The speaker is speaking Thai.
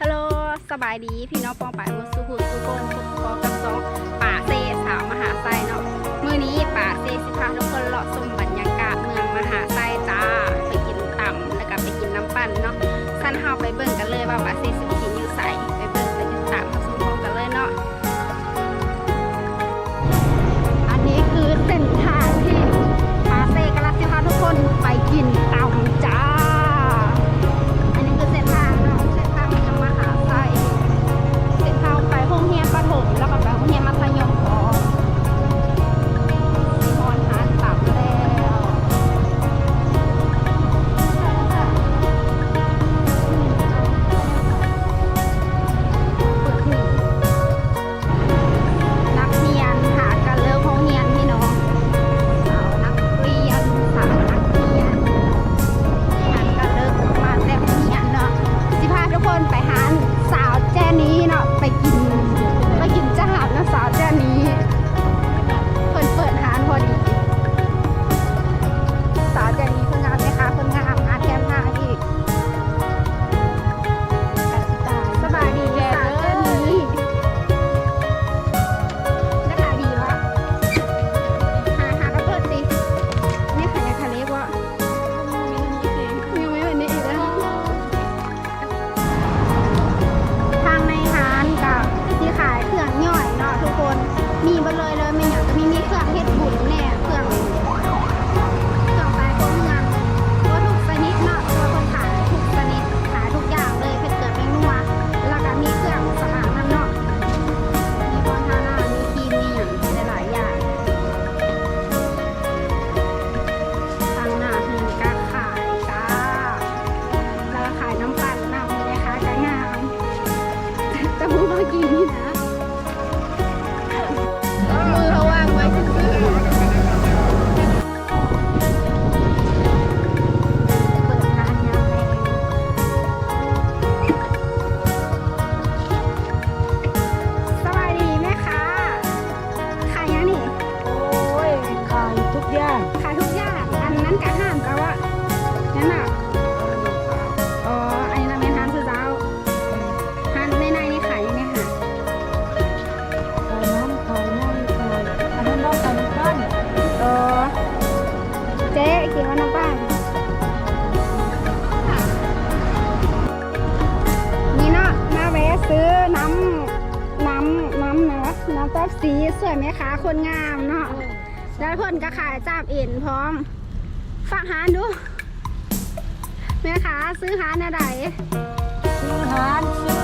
ฮัลโหลสบายดีพี่น้องปองป่ายมุสุขุสุโกนสุขอกับสองป่าเซสาวมหาไซเนาะมือนี้ป่าเซสิพาทุกคนเลาะสม กับสีสวยไหมคะคนงามเนาะแล้วเพิ่นก็ขายจับเอ็นพร้อม ฝากหานดูแม่คะซื้อหานอะไรซื้อหาน